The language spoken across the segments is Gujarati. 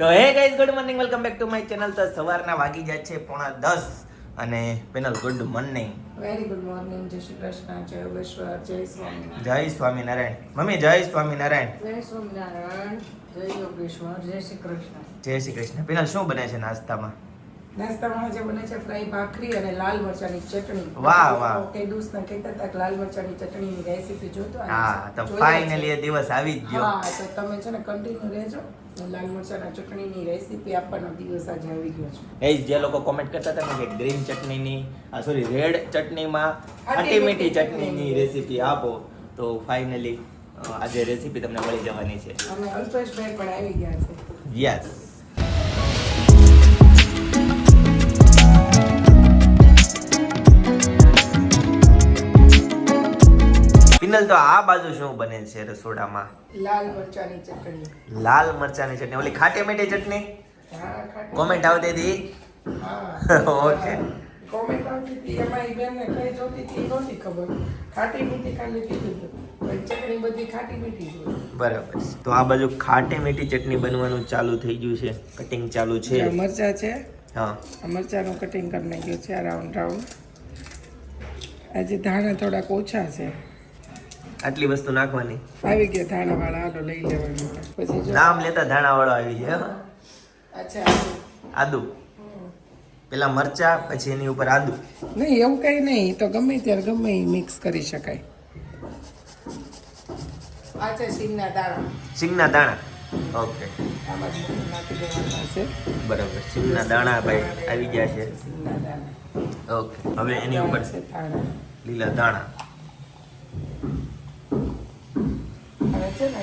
તો હે guys good morning welcome back to my channel તો સવારના વાગી જાય છે પોણા દસ અને panel good morning very good morning Jai Shri Krishna જય યોગેશ્વર જય સ્વામી જય સ્વામિનારાયણ. મમ્મી જય સ્વામિનારાયણ. જય સ્વામિનારાયણ જય યોગેશ્વર જય શ્રી કૃષ્ણ. જય શ્રી કૃષ્ણ. પેનલ શું બને છે નાસ્તામાં? નાસ્તામાં જે બને છે ફ્રાય ભાખરી અને લાલ મરચાની ચટણી. વાહ, વાહ. કઈ દોસ્તને કહેતા હતા લાલ મરચાની ચટણીની રેસીપી જોતો હા તો ફાઇનલી એ દિવસ આવી જ ગયો. હા તો તમે છે ને કન્ટિન્યુ રહેજો. લાલ મરચાના ચટણીની રેસીપી આપવાનો દિવસ આજે આવી ગયો છે. એ જે લોકો કોમેન્ટ કરતા હતા કે ગ્રીન ચટણીની આ સોરી રેડ ચટણીમાં ખાટી મીઠી ચટણીની રેસીપી આપો. તો ફાઇનલી આજે રેસીપી તમને મળી જવાની છે. અને અલ્પેશભાઈ પણ આવી ગયા છે. યસ પિનલ તો આ બાજુ શું બને છે રસોડામાં? લાલ મરચાની ચટણી. લાલ મરચાની ચટણી. ઓલી ખાટે મીઠી ચટણી? કોમેન્ટ આવતી હતી? ઓકે. કોમેન્ટ આવતી હતી. એમાં બેનને કઈ જોતી હતી નહોતી ખબર. ખાટી મીઠી ખાલી કીધું ચટણી બધી ખાટી મીઠી બરાબર તો આ બાજુ ખાટી મીઠી ચટણી બનવાનું ચાલુ થઈ ગયું છે. કટિંગ ચાલુ છે. મરચાં છે? હા. આ મરચાંનું કટિંગ કરી નાખ્યું છે આ રાઉન્ડ રાઉન્ડ. આજે ધાણા થોડાક ઓછા છે. આટલી વસ્તુ નાખવાની. આવી ગયા ધાણા વાળા હાલો લઈ લેવાનું. પછી નામ લેતા ધાણા વાળો આવી છે અચ્છા આદુ. પેલા મરચા પછી એની ઉપર આદુ. નહીં એવું કંઈ નહીં. તો ગમે ત્યારે ગમે મિક્સ કરી શકાય. અચ્છા સિંગના દાણા. સિંગના દાણા. ઓકે. બરાબર. સિંગના દાણા ભાઈ આવી ગયા છે. ઓકે. હવે એની ઉપર છે લીલા દાણા. હવે છે ને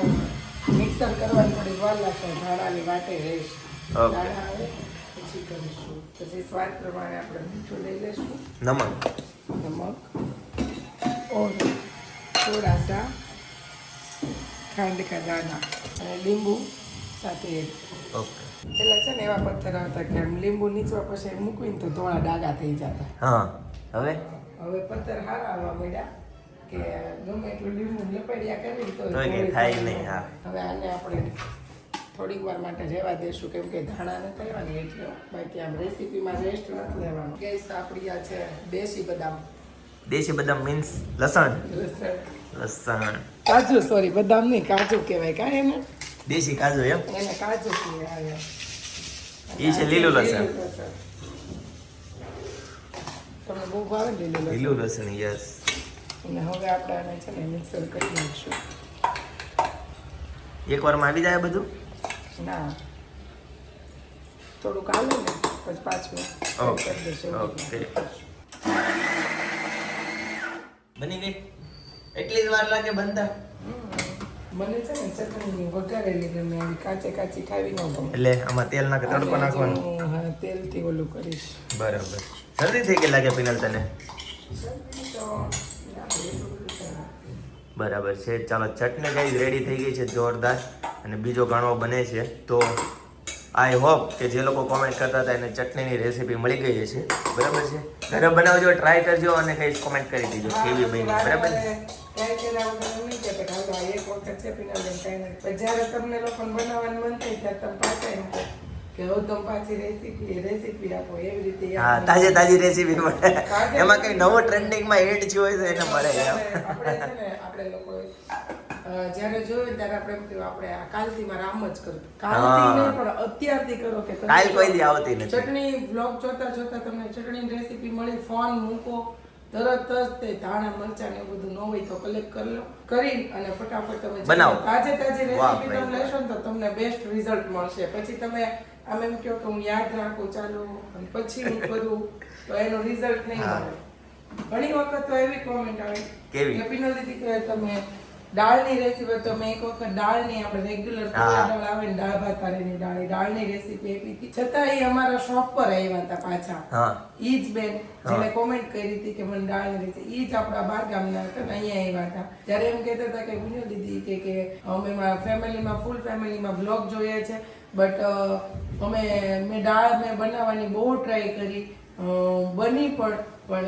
મિક્સર કરવાની થોડી વાર લાગશે ધાણાની વાટે રહીશ. આવે પછી કરીશું. પછી સ્વાદ પ્રમાણે આપણે મીઠું લઈ લઈશું. નમક. નમક ઓર થોડા સા ખાંડ કા દાના અને લીંબુ સાથે ઓકે પેલા છે ને એવા પથ્થર આવતા કે આમ લીંબુ નીચવા પછી મૂકવીને તો ધોળા ડાગા થઈ જતા. હા હવે? હવે પથ્થર હારા આવવા મળ્યા કે ગમે એટલું લીંબુ લપેડ્યા કરી તો થાય નહીં, હા. હવે આને આપણે થોડીક વાર માટે રહેવા દેશું કેમ કે ધાણા ને કરવાની એટલે બાકી આમ રેસીપીમાં રેસ્ટ નથી લેવાનું. ગેસ આપણી આ છે દેશી બદામ. દેશી બદામ મીન્સ લસણ. લસણ. કાજુ સોરી બદામ નહીં કાજુ કહેવાય. કાંઈ એને? દેશી કાજુ એમ? એને કાજુ કહેવાય. એ છે લીલું લસણ. તમને બહુ ભાવે લીલું લસણ. લીલું લસણ યસ અને હવે આપણે આને છે ને મિક્સર કરી નાખીશું. એકવારમાં આવી જાય બધું? ના. થોડુંક આવે ને પછી પાછું ઓકે, કરી દઈશું. ઓકે. બની ગઈ? એટલી જ વાર લાગે બનતા. મને છે ને ચટણી વઘારેલી ગમે આવી કાચે કાચી ખાવી ન ગમે. એટલે આમાં તેલ નાખે તડકો નાખવાનો? હું, હા તેલથી ઓલું કરીશ. બરાબર. જલ્દી થઈ ગઈ લાગે પિનલ તને? જલ્દી તો બરાબર છે. ચાલો ચટણી કઈ રેડી થઈ ગઈ છે જોરદાર અને બીજો ઘણો બને છે. તો આઈ હોપ કે જે લોકો કોમેન્ટ કરતા હતા એને ચટણીની રેસીપી મળી ગઈ હશે. બરાબર છે? ઘરે બનાવજો ટ્રાય કરજો અને કંઈ કોમેન્ટ કરી દીજો. કેવી બની બરાબર છે જ્યારે તમને લોકો બનાવવાનું મન થાય ત્યારે તમે પાછા એમ કે હવે તમે પાછી રેસીપી રેસીપી આપો એવી રીતે હા નહીં. તાજે તાજી રેસીપી મળે. એમાં કઈ નવો ટ્રેન્ડિંગમાં એડ થયો હોય તો એને મળે આપણે છે ને આપણે લોકો જ્યારે જોયું ત્યારે આપણે એમ કહ્યું આપણે આ કાલથી મારે આમ જ કરું કાલથી નહીં પણ અત્યારથી કરો કે કાલ કોઈ દી આવતી નથી. ચટણી બ્લોગ જોતા જોતા તમને ચટણી રેસીપી મળી ફોન મૂકો તરત જ તે ધાણા મરચા ને બધું ન હોય તો કલેક્ટ કરી લો. કરી અને ફટાફટ તમે બનાવો. તાજે તાજી રેસીપી. તમે લેશો ને તો તમને બેસ્ટ રિઝલ્ટ મળશે. પછી તમે આમ એમ કહો કે હું યાદ રાખું ચાલો અને પછી હું કરું તો એનું રિઝલ્ટ નહીં. મળે ઘણી વખત તો એવી કોમેન્ટ આવે કેવી? કે પિનલ દીદી તમે દાળની રેસીપી તો મેં એક વખત દાળની આપણે રેગ્યુલર. દાળ આવે ને દાળ ભાત વાળીની દાળ દાળની રેસીપી આપી હતી છતાં એ અમારા શોપ પર આવ્યા હતા પાછા ઈ જ બેન. જેને કોમેન્ટ કરી હતી કે મને દાળની રેસીપી ઈ જ આપણા બાર ગામના હતા ને અહીંયા આવ્યા હતા ત્યારે એમ કહેતા હતા કે વિનય દીદી કે કે અમે મારા ફેમિલીમાં ફૂલ ફેમિલીમાં બ્લોગ જોઈએ છે બટ અમે મેં દાળ મેં બનાવવાની બહુ ટ્રાય કરી. બની પણ પણ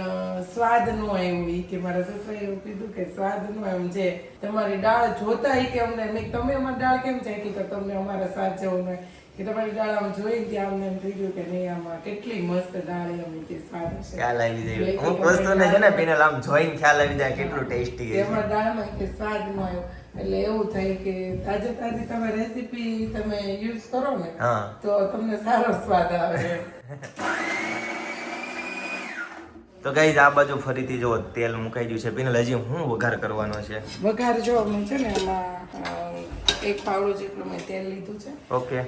સ્વાદ નો આવ્યો એ કે મારા સસરાએ એવું કીધું કે સ્વાદ નો એમ છે તમારી દાળ જોતા કે અમને મેં તમે અમારી દાળ કેમ ચાખી? તો તમને અમારા સ્વાદ જેવો ન કે તમારી દાળ આમ જોઈ ત્યાં અમને એમ થઈ ગયું કે નહીં આમાં કેટલી મસ્ત દાળ એમ કે સ્વાદ હશે ખ્યાલ આવી જાય. અમુક કે વસ્તુને છે ને દાળ- પીનલ આમ જોઈને ખ્યાલ આવી જાય કેટલું ટેસ્ટી છે. એમાં દાળમાં કે સ્વાદ નો આવ્યો. એટલે એવું થાય કે તાજે તાજી તમે રેસીપી તમે યુઝ કરો ને તો તમને સારો સ્વાદ આવે તો ગાઈઝ આ બાજુ ફરીથી જો તેલ મુકાઈ ગયું છે પીનલ હજી હું વઘાર કરવાનો છે? વઘાર જો મેં છે ને એમાં એક પાવડો જેટલું મેં તેલ લીધું છે. ઓકે.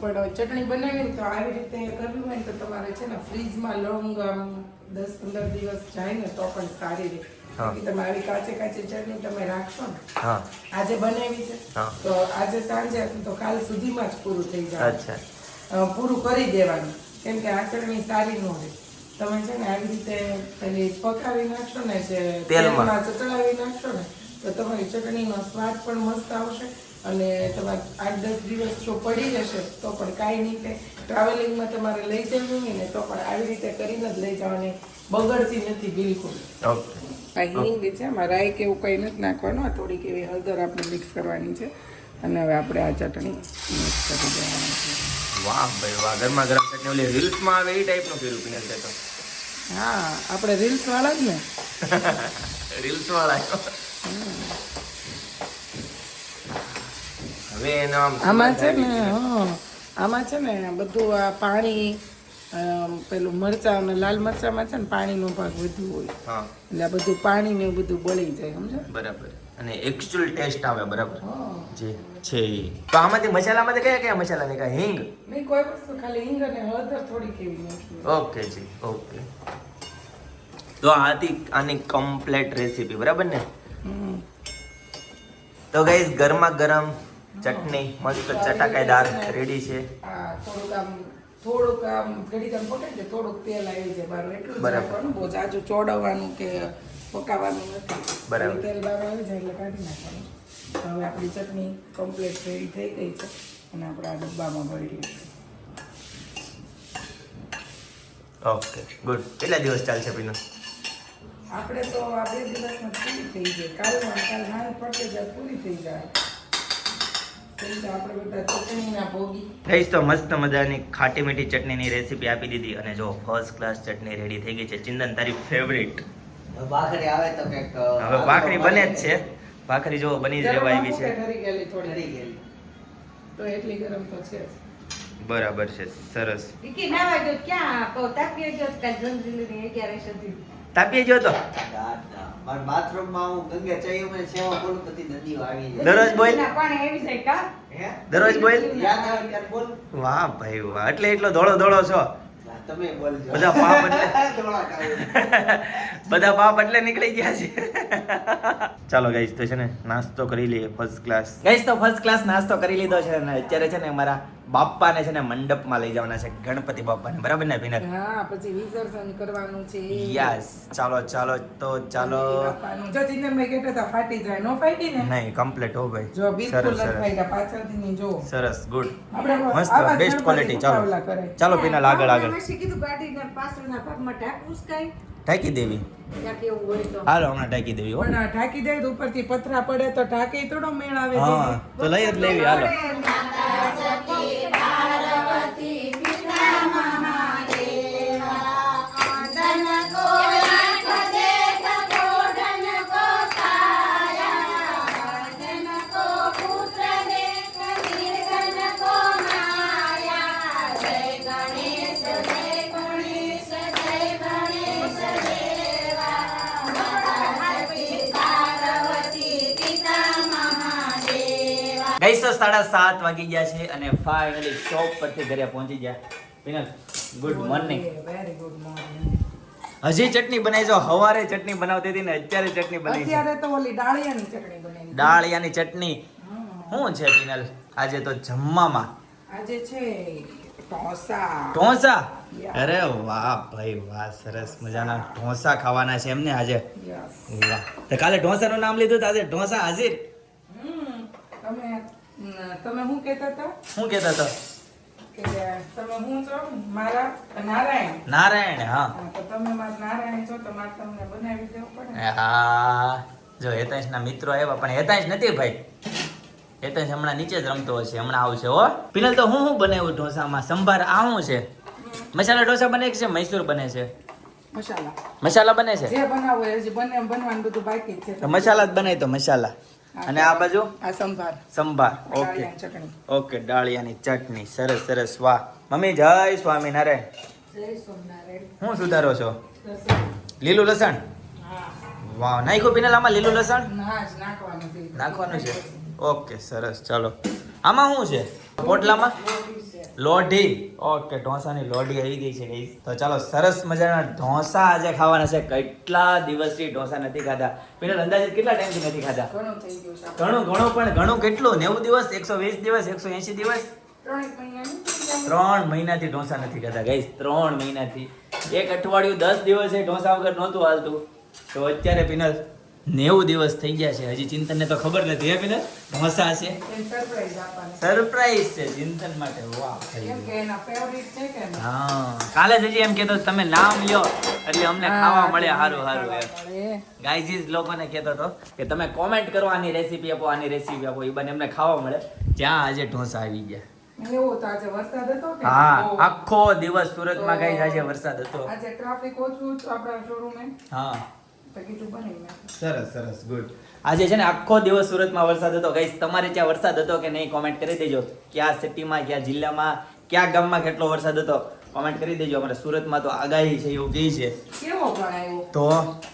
પણ ચટણી બનાવી તો આવી રીતે કરવી હોય ને તો તમારે છે ને ફ્રીજમાં લોંગ આમ દસ પંદર દિવસ જાય ને તો પણ સારી. કે તમે આવી કાચે કાચી ચટણી તમે રાખશો ને. આજે બનાવી છે. તો આજે સાંજે તો કાલ સુધીમાં જ પૂરું થઈ જાય પૂરું કરી દેવાનું. કેમ કે આ ચટણી સારી ન હોય. તમે છે ને આવી રીતે પેલી પકાવી નાખશો ને જે તેલમાં. તેલમાં નાખશો ને તો તમારી ચટણીનો સ્વાદ પણ મસ્ત આવશે અને તમારે આઠ દસ દિવસ જો પડી જશે તો પણ કાંઈ નહીં થાય. ટ્રાવેલિંગમાં તમારે લઈ જવું હોય ને તો પણ આવી રીતે કરીને જ લઈ જવાની બગડતી નથી બિલકુલ. ઓકે. આ હિંગ છે. એમાં રાઈ કે એવું કંઈ નથી નાખવાનું. આ થોડીક એવી હળદર આપણે મિક્સ કરવાની છે. અને હવે આપણે આ ચટણી મિક્સ કરી દેવાની છે. વાહ ભાઈ વાહ. ગરમા ગરમ ચટણી. ઓલી રીલ્સમાં આવે એ ટાઈપનું કર્યું પીનલ છે તો. હા આપણે રીલ્સ વાળા જ ને. રીલ્સ વાળા હવે એનો આમાં છે ને આવી આમાં છે ને બધું આ પાણી પેલું મરચાં અને લાલ મરચાંમાં છે ને પાણીનો ભાગ વધુ હોય. હા. એટલે આ બધું પાણી ને બધું બળી જાય સમજો બરાબર. અને એક્ચ્યુઅલ ટેસ્ટ આવે બરાબર. જે છે તો આમાંથી મસાલામાંથી કયા કયા મસાલા નીકળે હિંગ? નહીં કોઈ વસ્તુ ખાલી હિંગ અને હળદર થોડી કેવી ઓકે જી ઓકે. તો આથી આની કમ્પ્લેટ રેસીપી બરાબર ને? તો ગાઈઝ ગરમા ગરમ ચટણી મસ્ત ચટાકાઈદાર રેડી છે. થોડુંક આમ થોડુંક આમ ઘડીક ઘર પકડી દે થોડુંક તેલ આવી જાય બાર એટલું બરાબર. બહુ જાજુ ચોડવવાનું કે પકાવવાનું નથી. બરાબર. તેલ બહાર આવી જાય એટલે કાઢી નાખવાનું. હવે આપણી ચટણી કમ્પ્લીટ રેડી થઈ ગઈ છે અને આપણે આ ડબ્બામાં ભરી લઈશું. Okay good. કેટલા દિવસ ચાલશે પીનો? આપણે તો આ બે દિવસમાં પૂરી થઈ જાય. કાલમાં કાલ હાલ પડતે જાય પૂરી થઈ જાય. કે ગઈશ તો મસ્ત મજાની ખાટી મીઠી ચટણીની રેસીપી આપી દીધી અને જો ફર્સ્ટ ક્લાસ ચટણી રેડી થઈ ગઈ છે. ચિંદન તારી ફેવરિટ ભાખરી આવે તો કંઈક હવે ભાખરી બને જ છે. ભાખરી જો બની જ રહેવા આવી છે. તો એટલી ગરમ તો છે. બરાબર છે સરસ. ક્યાં તાપીએ ગયો તો. દરરોજ બોલ? દરરોજ બોલ. વાહ ભાઈ વાહ. એટલે એટલો ધોળો ધોળો છો. તમે બધા પાપ એટલે બધા પાપ એટલે નીકળી ગયા છે. ચાલો ગાઈસ તો છે ને નાસ્તો કરી લઈએ. ફર્સ્ટ ક્લાસ ગાઈસ તો ફર્સ્ટ ક્લાસ નાસ્તો કરી લીધો છે ને અત્યારે છે ને મારા બાપ્પાને છે ને મંડપમાં લઈ જવાના છે ગણપતિ બાપ્પાને બરાબર ને વિનર હા પછી વિસર્જન કરવાનું છે. યસ ચાલો ચાલો તો ચાલો. જો જો ચિંતનભાઈ કહેતા તો ફાટી જાય નો ફાટી ને? નહીં કમ્પ્લીટ હો ભાઈ. જો બિલકુલ સરસ નથી ફાટ્યા પાછળથી ની જો. સરસ ગુડ. મસ્ત બેસ્ટ ક્વોલિટી ચાલો. ચાલો પીના આગળ આગળ. મેં શીખી ગાડીના પાછળના ભાગમાં ઢાંકવું જ કાંઈ. ઢાંકી દેવી? ત્યાં કેવું હોય તો. હાલો હમણાં ઢાંકી દેવી પણ આ ઢાંકી દે તો ઉપરથી પથરા પડે તો ઢાંકે થોડો મેળ આવે હા તો. લઈ જ લેવી હાલો. તો સાડા સાત વાગી ગયા છે અને ફાઇનલી શોપ પરથી ઘરે પહોંચી ગયા. Vinal good morning very good morning હજી ચટણી બનાવી જો હવારે ચટણી બનાવતી હતી ને અત્યારે ચટણી બની છે. અત્યારે તો ઓલી ડાળિયાની ચટણી બનેલી ડાળિયાની ચટણી. શું છે વિનલ? આજે તો જમવામાં. આજે છે ઢોસા. ઢોસા? અરે વાહ ભાઈ વાહ સરસ મજાના ઢોસા ખાવાના છે એમને આજે. વાહ. કાલે ઢોસાનું નામ લીધું આજે ઢોસા હાજર. તમે શું કહેતા હતા? શું કહેતા હતા? કે તમે હું છો? મારા નારાયણ. નારાયણ હા. તો તમે મારા નારાયણ છો તો મારે તમને બનાવી દેવું પડે હા. જો હેતાંશના મિત્રો આવ્યા પણ હેતાંશ નથી ભાઈ. હેતાંશ હમણાં નીચે જ રમતો હશે હમણાં આવશે હો. પિનલ તો હું શું બનાવ્યું ઢોસામાં? સંભાર આ શું છે મસાલા ઢોસા બને છે? મૈસૂર બને છે. મસાલા. મસાલા બને છે? જે બનાવો એ બને બનવાનું બધું બાકી છે. તો મસાલા જ બનાવી તો મસાલા. અને આ બાજુ? આ સંભાર. સંભાર ઓકે. ઓકે ડાળિયાની ચટણી. સરસ સરસ. વાહ. મમ્મી જય સ્વામિનારાયણ. હું સુધારો છો? લીલું લસણ? વાહ નાખ્યું પિનલ આમાં લીલું લસણ? નાખવાનું છે. ઓકે સરસ. ચાલો. આમાં શું છે? પોટલામાં? લોઢી. ઓકે ઢોસાની લોઢી આવી ગઈ છે ગઈ તો ચાલો સરસ મજાના ઢોસા આજે ખાવાના છે. કેટલા દિવસથી ઢોસા નથી ખાધા? પેલા અંદાજે કેટલા ટાઈમથી નથી ખાધા? ઘણું થઈ ગયું છે. ઘણું ઘણું પણ ઘણું કેટલું? નેવું દિવસ? એકસો વીસ દિવસ? એકસો એંશી દિવસ. ત્રણ મહિનાથી ઢોસા નથી ખાધા ગઈ ત્રણ મહિનાથી. એક અઠવાડિયું દસ દિવસે ઢોસા વગર નહોતું હાલતું. તો અત્યારે પિનલ નેવું દિવસ થઈ ગયા છે. હજી ચિંતનને તો ખબર નથી હે પિનલ ઢોસા છે. સરપ્રાઈઝ છે ચિંતન માટે. વાહ. કે એના favorite છે કે ને? હા. કાલે જ હજી એમ કહેતો તમે નામ લ્યો. એટલે અમને ખાવા મળે સારું સારું મળે. લોકોને કહેતો હતો કે તમે કોમેન્ટ કરો આની રેસીપી આપો આની રેસીપી આપો. એ બને એમને ખાવા મળે. જ્યાં આજે ઢોસા આવી ગયા. એવું તો આજે વરસાદ હતો કે હા આખો દિવસ સુરતમાં કઈ આજે વરસાદ હતો. આજે ટ્રાફિક ઓછું આપણા શોરૂમે હા. સરસ સરસ ગુડ. આજે છે ને આખો દિવસ સુરતમાં વરસાદ હતો. ગાઈસ તમારે ત્યાં વરસાદ હતો કે નહીં? કોમેન્ટ કરી દેજો. કયા સિટીમાં કયા જિલ્લામાં કયા ગામમાં કેટલો વરસાદ હતો? કોમેન્ટ કરી દેજો. અમારે સુરતમાં તો આગાહી છે એવું કહે છે. કેવો ગણાયો તો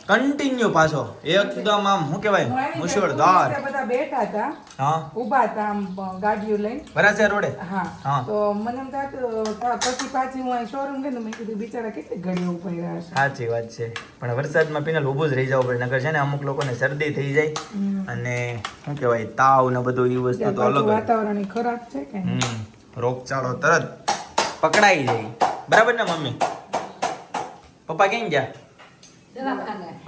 કન્ટિન્યુ પાછો. એકદમ આમ શું કહેવાય? મુશળધાર. બધા બેઠા હતા. હા. ઊભા હતા આમ ગાડીઓ લઈને. વરાછા રોડે? હા. હા. તો મને એમ થતું પછી પાછી હું શોરૂમ ગઈ મેં કીધું બિચારા કેટલી ઘડી ઊભા રહ્યા સાચી વાત છે. પણ વરસાદમાં પીને ઊભું જ રહી જવું પડે. નગર છે ને અમુક લોકોને શરદી થઈ જાય અને શું કહેવાય તાવ ને બધું એ વસ્તુ તો અલગ વાતાવરણ ખરાબ છે કે રોગચાળો તરત પકડાઈ જાય. બરાબર ને મમ્મી? પપ્પા કેમ ગયા?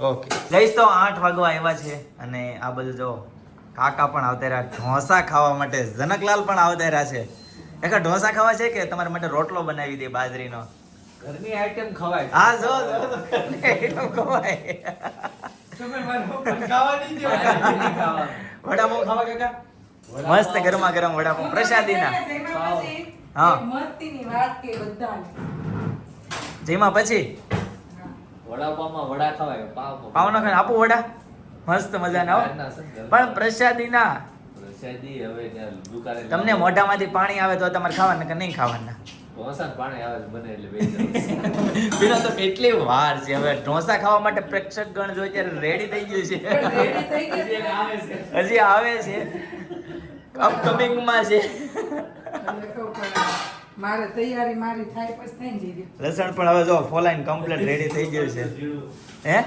ઓકે. જઈશ તો આઠ વાગવા આવ્યા છે અને આ બધું જો કાકા પણ આવતા રહ્યા ઢોસા ખાવા માટે જનકલાલ પણ આવતા રહ્યા છે. એખા ઢોસા ખાવા છે કે તમારા માટે રોટલો બનાવી દે બાજરીનો? ઘરની આઈટમ ખવાય. હા જો જો, જો, ખવાય. વડાપાઉં ખાવા કાકા? મસ્ત ગરમા ગરમ વડાપાઉં પ્રસાદીના. હા. મસ્તીની વાત કે બધાને. જેમાં પછી? વડાપાવમાં વડા ખવાય પાવ પાવ ના ખાને આપું વડા. મસ્ત મજાના હો. પણ પ્રસાદીના. પ્રસાદી હવે દુકાને તમને મોઢામાંથી પાણી આવે તો તમારે ખાવાના કે નહીં ખાવાના? ઢોસા પાણી આવે બને એટલે બેસી તો કેટલી વાર છે હવે. ઢોસા ખાવા માટે પ્રેક્ષક ગણ જો ત્યારે રેડી થઈ ગયું છે. હજી આવે છે. અપકમિંગમાં છે. મારે તૈયારી મારી થાય પછી થઈ જઈ લસણ પણ હવે જો ફોલાઈન કમ્પ્લીટ રેડી થઈ ગયું છે. હે?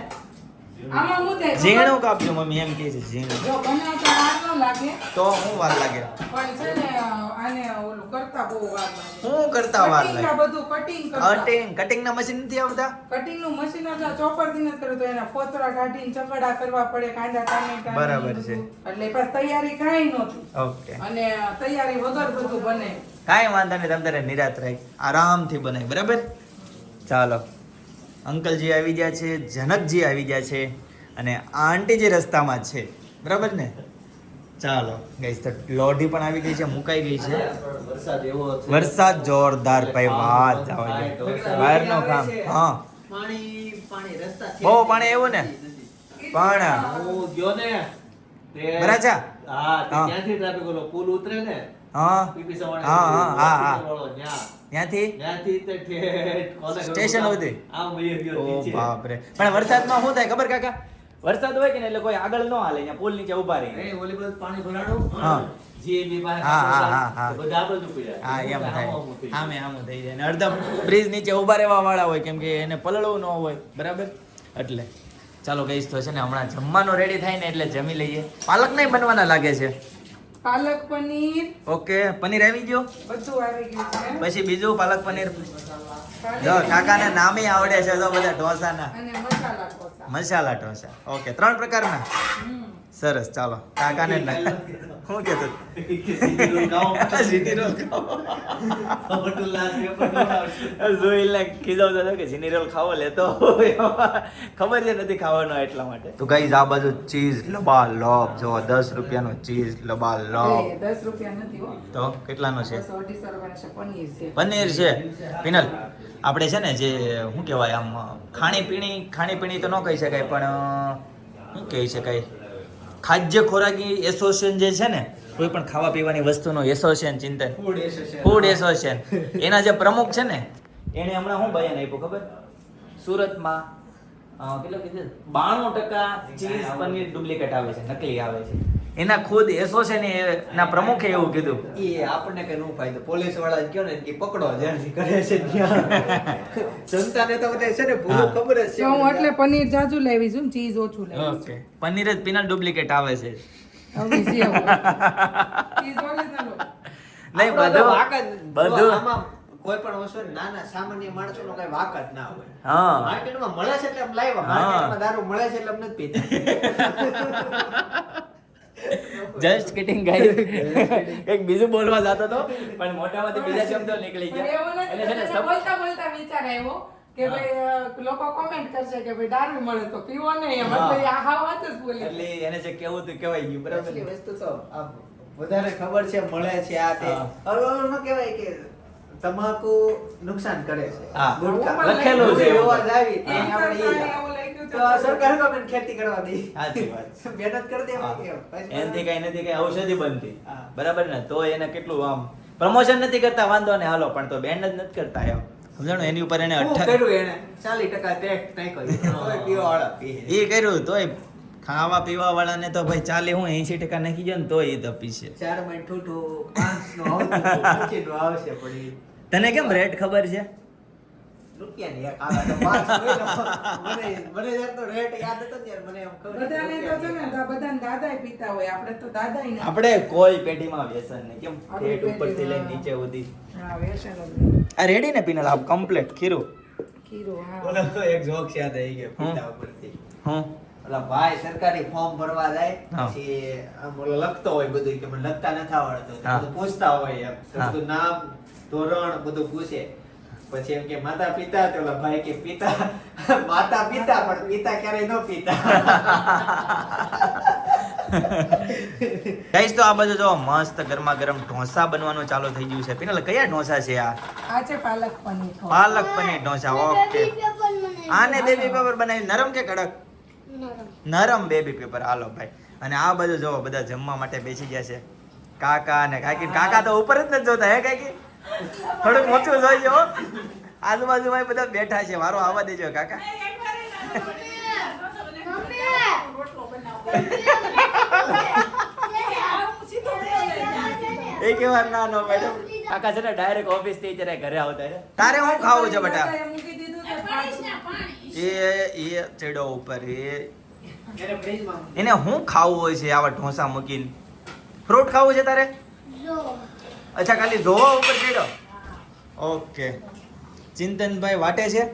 આમાં હું થાય ઝીણું કાપજો મમ્મી એમ કહે છે ઝીણું જો બનાવતા વાર ન લાગે. તો હું વાર લાગે? પણ છે ને આને ઓલું કરતા બહુ વાર લાગે. હું કરતા વાર લાગે? બધું કટિંગ કરતા. કટિંગ કટિંગ ના મશીન નથી આવતા? કટિંગનું મશીન જ ચોપરથી નથી કર્યું એના ફોતરા કાઢીને ચકડા કરવા પડે કાંદા ટામેટા બરાબર છે. એટલે તૈયારી કાઈ નહોતી ઓકે. અને તૈયારી વગર બધું બને. કાઈ વાંધો નહીં તમે તારે નિરાત રાખ. આરામથી બનાય બરાબર? ચાલો. અંકલજી આવી ગયા છે જનકજી આવી ગયા છે અને આંટી જે રસ્તામાં છે બરાબર ને? ચાલો ગઈ તો લોઢી પણ આવી ગઈ છે મુકાઈ ગઈ છે. વરસાદ એવો વરસાદ જોરદાર ભાઈ વાત. બહારનો કામ હા પાણી પાણી રસ્તા બહુ પાણી એવું ને? પણ. ગયો ને હા ત્યાંથી ટ્રાફિક પુલ ઉતરે ને હા. હા, હા, હા. ત્યાંથી? સ્ટેશન સુધી? ઓ બાપ રે પણ વરસાદમાં શું થાય ખબર કાકા? વરસાદ હોય કે ને એટલે કોઈ આગળ ન હાલે અહીંયા પુલ નીચે ઊભા રહી. એ ઓલી બધું પાણી ભરાણું હા. અડધા બ્રિજ નીચે ઊભા રહેવા વાળા હોય કેમ કે એને પલળવું ન હોય. બરાબર? એટલે ચાલો કહીશ તો છે ને હમણાં જમવાનું રેડી થાય ને એટલે જમી લઈએ. પાલક નહીં બનવાના લાગે છે. પાલક પનીર. ઓકે પનીર આવી ગયો? બધું આવી ગયું છે. પછી બીજું પાલક પનીર? જો કાકાને નામે આવડે છે તો બધા ઢોસાના. અને મસાલા ઢોસા. મસાલા ઢોસા. ઓકે ત્રણ પ્રકારના? સરસ ચાલો કાકાને ના શું કહેતો જીની રોલ જોઈ લે ખીજાવતો હતો કે જીની રોલ ખાવો લેતો ખબર છે નથી ખાવાનો એટલા માટે. તો ગાઈઝ આ બાજુ ચીઝ લબા લોબ જો દસ રૂપિયાનો ચીઝ લબા લોબ એ દસ રૂપિયા નથી હો. તો કેટલાનો છે? પનીર છે. પનીર છે. પિનલ આપણે છે ને જે શું કહેવાય આમ ખાણીપીણી ખાણીપીણી તો ન કહી શકાય પણ શું કહી શકાય? ખાદ્ય ખોરાકી એસોસિએશન જે છે ને કોઈ પણ ખાવા પીવાની વસ્તુનો એસોસિએશન ચિંતન ફૂડ એસોસિએશન એના જે પ્રમુખ છે ને એને હમણાં શું બયાન આપ્યું ખબર? સુરતમાં કેટલો કીધું? બાણું ટકા ચીઝ પનીર ડુપ્લિકેટ આવે છે નકલી આવે છે. એના ખુદ એસોસિએશન ના પ્રમુખે એવું કીધું. એ આપણને કઈ નો ફાયદો. પોલીસવાળા કયો ને કે પકડો જ્યાંથી કરે છે ત્યાં. જનતાને તો બધે છે ને પૂરું ખબર જ છે. હું એટલે પનીર જાજુ લેવી છું ચીઝ ઓછું લેવી ઓકે. પનીર જ પિનલ ડુપ્લિકેટ આવે છે. હવે ચીઝ નહીં બધું વાક બધું આમાં કોઈ પણ વસ્તુ નાના સામાન્ય માણસો નો કઈ વાક જ ના હોય. હા. માર્કેટમાં મળે છે એટલે લાવ્યા. હા. માર્કેટમાં દારૂ મળે છે એટલે અમને જ પીતા. જસ્ટ કિટિંગ ગાઈસ એક બીજું બોલવા જતો હતો પણ મોટામાંથી બીજા શબ્દો નીકળી ગયા. એટલે છે ને બોલતા બોલતા વિચાર આવ્યો કે ભાઈ લોકો કોમેન્ટ કરશે કે ભાઈ દારૂ મળે તો પીવો નહીં. એમ. એટલે આ હા વાત જ બોલી. એટલે એને જે કેવું તો કેવાય ગયું બરાબર અસલી વસ્તુ તો આ બધાને ખબર છે મળે છે આ તે. ઓલું ન કહેવાય કે તમાકુ નુકસાન કરે છે. હા. લખેલું છે એવો આવી. તે. આપણે તો આ ખેતી કરવા દે. સાચી વાત. મહેનત કરી દે હા. કઈ નથી કઈ ઔષધિ બનતી. બરાબર ને? તો એને કેટલું આમ પ્રમોશન નથી કરતા વાંધો ને હાલો પણ તો બેન્ડ જ નથી કરતા એમ. સમજાણું? એની ઉપર એને કર્યું એને? 40% ટેક્સ નાખ્યો તોય પીવાવાળા પીએ. એ કર્યું તોય ખાવા પીવા વાળાને તો ભાઈ ચાલે હું એસી ટકા નાખી ગયો ને તોય એ તો પીશે. ચારમાં ઠૂઠું, પાંચનું આવતું, આવશે પણ તને કેમ રેટ ખબર છે? રૂપિયાની એક આવે તો. મને મને જ્યારે તો રેટ યાદ હતો ને ત્યારે મને એમ ખબર બધાને તો છે ને બધાને દાદાય પીતા હોય આપણે તો દાદાય ને. આપણે કોઈ પેઢીમાં વ્યસન નહીં. કેમ પેટ ઉપરથી લઈને નીચે સુધી. હા વ્યસન આ રેડી ને પીને લાવ કમ્પ્લીટ ખીરું? ખીરું હા. ઓલો તો એક જોક યાદ આવી ગયો પીતા ઉપરથી. હા ઓલા ભાઈ સરકારી ફોર્મ ભરવા જાય પછી આમ ઓલો લખતો હોય બધું કે મને લખતા નથી આવડતું. બધું પૂછતા હોય એમ. બધું નામ ધોરણ બધું પૂછે. પછી એમ કે માતા પિતા તો ઓલા ભાઈ કે પિતા. માતા પિતા પણ પિતા ક્યારેય ન પિતા. ગાઈસ તો આ બધું જો મસ્ત ગરમા ગરમ ઢોસા બનવાનું ચાલુ થઈ ગયું છે. પીનલ કયા ઢોસા છે આ? આ છે પાલક પનીર પાલક પનીર ઢોસા ઓકે. આને બેબી પેપર બનાવી? નરમ કે કડક? નરમ. બેબી પેપર હાલો ભાઈ. અને આ બધું જો બધા જમવા માટે બેસી ગયા છે. કાકા અને કાકી કાકા તો ઉપર જ નથી જોતા હે કાકી? થોડુંક મોટું જોઈજો હો. આજુબાજુમાં બધા બેઠા છે. વારો આવવા દેજો કાકા. એક વાર ના નો મેડમ કાકા છે ને ડાયરેક્ટ ઓફિસથી જરા ઘરે આવતા તારે શું ખાવું છે બેટા. એ એ ચડો ઉપર એ. એને હું એને શું ખાવું હોય છે? આવા ઢોસા મૂકીને. ફ્રૂટ ખાવું છે તારે? અચ્છા ખાલી જોવા ઉપર ચડ્યો ઓકે ચિંતનભાઈ વાટે છે.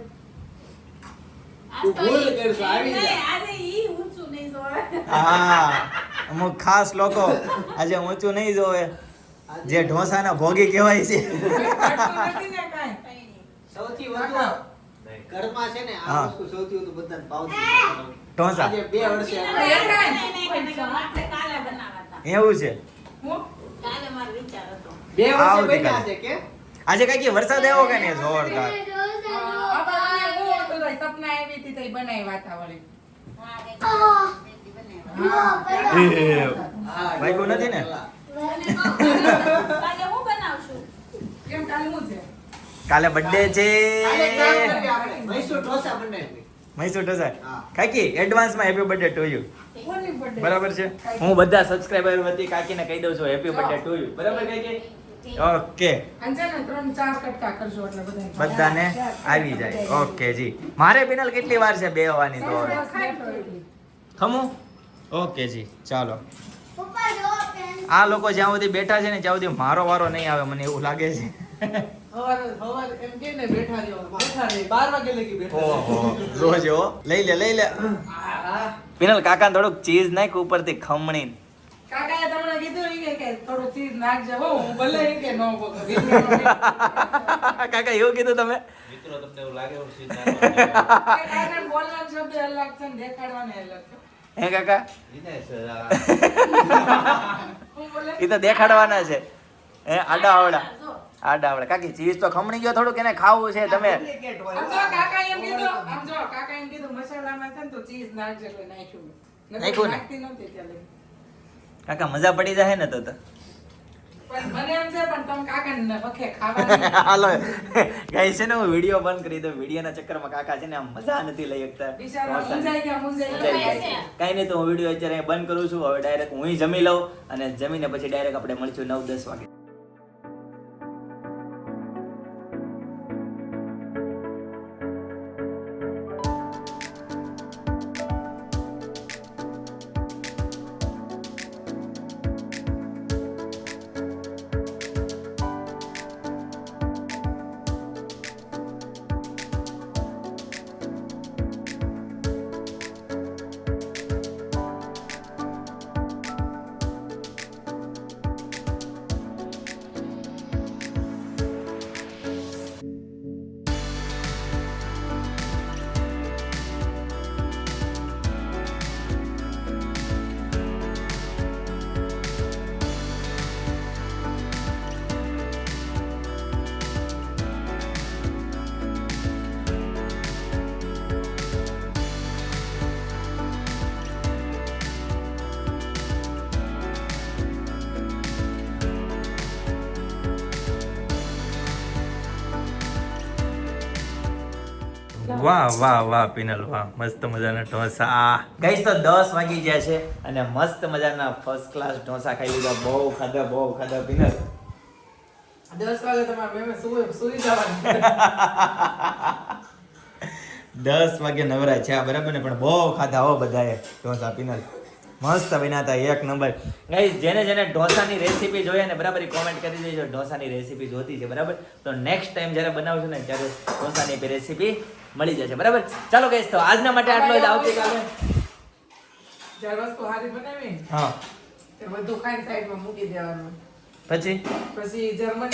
હા અમુક ખાસ લોકો આજે ઊંચું નહીં જોવે જે ઢોસાના ભોગી કહેવાય છે કાઢતું નથી ને કાંઈ. સૌથી વધુ ઘરમાં છે ને આ હા. વસ્તુ સૌથી વધુ બધાને ભાવતી ઢોસા બે વર્ષે. એવું છે? બે વર્ષે. બન્યા છે કે? આજે કઈ વરસાદ આવ્યો કે નહીં? જોરદાર. સપના બનાવી વાતાવરણ. હા. હા, નથી ને? કાલે હું છે? કાલે બર્થડે છે. મૈસૂર ઢોસા કાકી એડવાન્સમાં હેપી બર્થડે ટુ યુ બરાબર છે? હું બધા સબસ્ક્રાઇબર વતી કાકીને કહી દઉં છું હેપી બર્થડે ટુ યુ બરાબર કાકી? ઓકે. બધાને બધાને આવી જાય. ઓકે જી. મારે પેનલ કેટલી વાર છે? બે હોવાની તો. ખમું? ઓકે જી. ચાલો. આ લોકો જ્યાં સુધી બેઠા છે ને ત્યાં સુધી મારો વારો નહીં આવે મને એવું લાગે છે. રોજ હવારે એમ કે ને બેઠા રહ્યો. બેઠા રહે. 12 વાગે લગી બેઠા ઓહો. જોજો લઈ લે લઈ લે. પિનલ કાકા થોડુંક ચીઝ નાખ ઉપરથી ખમણી. કાકાએ તમને કીધું કે- કે થોડું ચીજ નાખજે હો હું ભલે કે નો બોલું. કાકા એવું કીધું તમે? મિત્રો તમને એવું લાગે એવું ચીજ નાખવાનું. બોલવાનો શબ્દ અલગ છે ને દેખાડવાનો અલગ છે. હે કાકા? હું એ તો દેખાડવાના છે. હે આડા આવડા. આડા આવડા. કાકી ચીઝ તો ખમણી ગયો થોડુંક કેને ખાવું છે તમે કાકા એમ કીધું આમ જો કાકા એમ કીધું મસાલામાં છે ને તો ચીઝ નાખજે એટલે નાખ્યું. નાખ્યું ને? કાકા મજા પડી જાય ને તો તો. હાલો. ગાઈસ છે ને હું વીડિયો બંધ કરી દઉં. વિડીયોના ચક્કરમાં કાકા છે ને આમ મજા નથી લઈ શકતા. કાંઈ નહીં તો હું વીડિયો અત્યારે બંધ કરું છું. હવે ડાયરેક્ટ હું જમી લઉં અને જમીને પછી ડાયરેક્ટ આપણે મળીશું નવ દસ વાગે. વાહ વાહ વાહ પિનલ વાહ મસ્ત મજાના ઢોસા. ગઈ તો દસ વાગી ગયા છે અને મસ્ત મજાના ફર્સ્ટ ક્લાસ ઢોસા ખાઈ લીધા. બહુ ખાધા બહુ ખાધા પિનલ. દસ વાગે તમારે મેમે સુઈ સુઈ જવાનું. દસ વાગે નવરા છે બરાબર ને? પણ બહુ ખાધા હો બધાએ ઢોસા પિનલ. મસ્ત બન્યા હતા એક નંબર. ગાઈઝ જેને જેને ઢોસાની રેસીપી જોઈએ ને બરાબર કોમેન્ટ કરી દેજો ઢોસાની રેસીપી જોતી છે બરાબર? તો નેક્સ્ટ ટાઈમ જ્યારે બનાવશું ને ત્યારે ઢોસાની રેસીપી મળી જશે. બરાબર? ચાલો ગાઈસ તો આજના માટે આટલો જ આવતીકાલે. જ્યારે વસ્તુ સારી બનાવી હા. તે બધું ખાઈને સાઈડમાં મૂકી દેવાનું. પછી? પછી જર્મન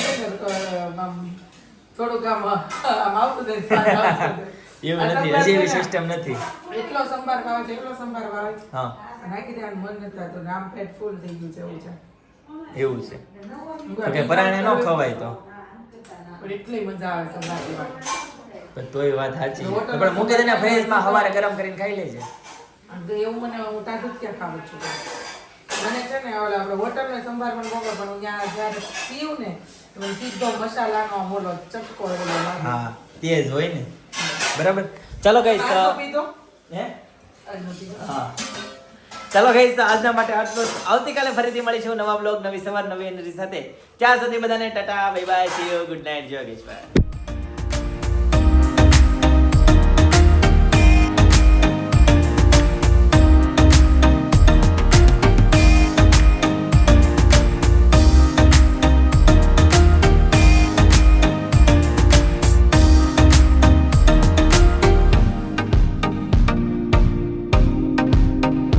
થોડુંક આમ આમ આવતું જાય. એવું નથી હજી એવી સિસ્ટમ નથી. એટલો સંભાર ભાવે છે એટલો સંભાર ભાવે છે. હા. નાખી દેવાનું મન નથી થતું નામ આમ પેટ ફૂલ થઈ ગયું છે એવું છે. એવું છે. તો કે પરાણે ન ખવાય તો. પણ એટલી મજા આવે સંભાર પણ તોય વાત સાચી. પણ મૂકી દે ને ફ્રીજમાં સવારે ગરમ કરીને ખાઈ લેજે. તો એવું મને હું તાજું ક્યાં ખાવું છું? મને છે ને ઓલા આપણે હોટલનો સંભાર પણ મોકલો પણ હું ત્યાં જ્યારે પીવું ને તો સીધો મસાલાનો મોલો ચટકો. હા તેજ હોય ને. બરાબર? ચાલો ગઈ તો પીધો? હે. હા. ચાલો ગઈ તો આજના માટે આટલું. આવતીકાલે ફરીથી મળીશું નવા બ્લોગ નવી સવાર નવી એનર્જી સાથે. ત્યાં સુધી બધાને tata bye bye see you good night Jai ગેશભાઈ